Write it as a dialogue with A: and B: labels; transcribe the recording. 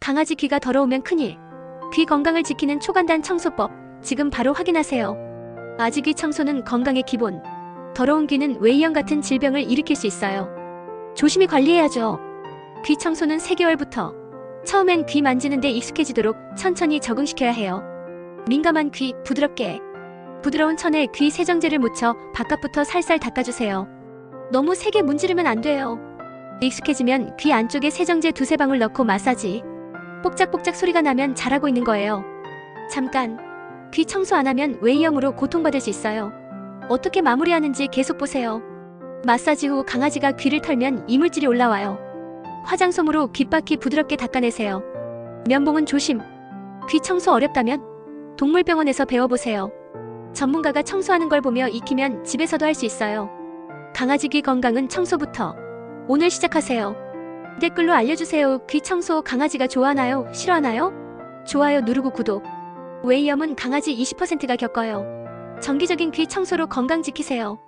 A: 강아지 귀가 더러우면 큰일. 귀 건강을 지키는 초간단 청소법. 지금 바로 확인하세요. 아직 귀 청소는 건강의 기본. 더러운 귀는 웨이형 같은 질병을 일으킬 수 있어요. 조심히 관리해야죠. 귀 청소는 3개월부터 처음엔 귀 만지는 데 익숙해지도록 천천히 적응시켜야 해요. 민감한 귀 부드럽게 부드러운 천에 귀 세정제를 묻혀 바깥부터 살살 닦아주세요. 너무 세게 문지르면 안 돼요. 익숙해지면 귀 안쪽에 세정제 두세 방울 넣고 마사지. 뽁짝뽁짝 소리가 나면 잘하고 있는 거예요. 잠깐. 귀 청소 안 하면 웨이형으로 고통받을 수 있어요. 어떻게 마무리하는지 계속 보세요. 마사지 후 강아지가 귀를 털면 이물질이 올라와요. 화장솜으로 귓바퀴 부드럽게 닦아내세요. 면봉은 조심. 귀 청소 어렵다면 동물병원에서 배워보세요. 전문가가 청소하는 걸 보며 익히면 집에서도 할 수 있어요. 강아지 귀 건강은 청소부터. 오늘 시작하세요. 댓글로 알려주세요. 귀 청소 강아지가 좋아하나요? 싫어하나요? 좋아요 누르고 구독. 웨이염은 강아지 20%가 겪어요. 정기적인 귀 청소로 건강 지키세요.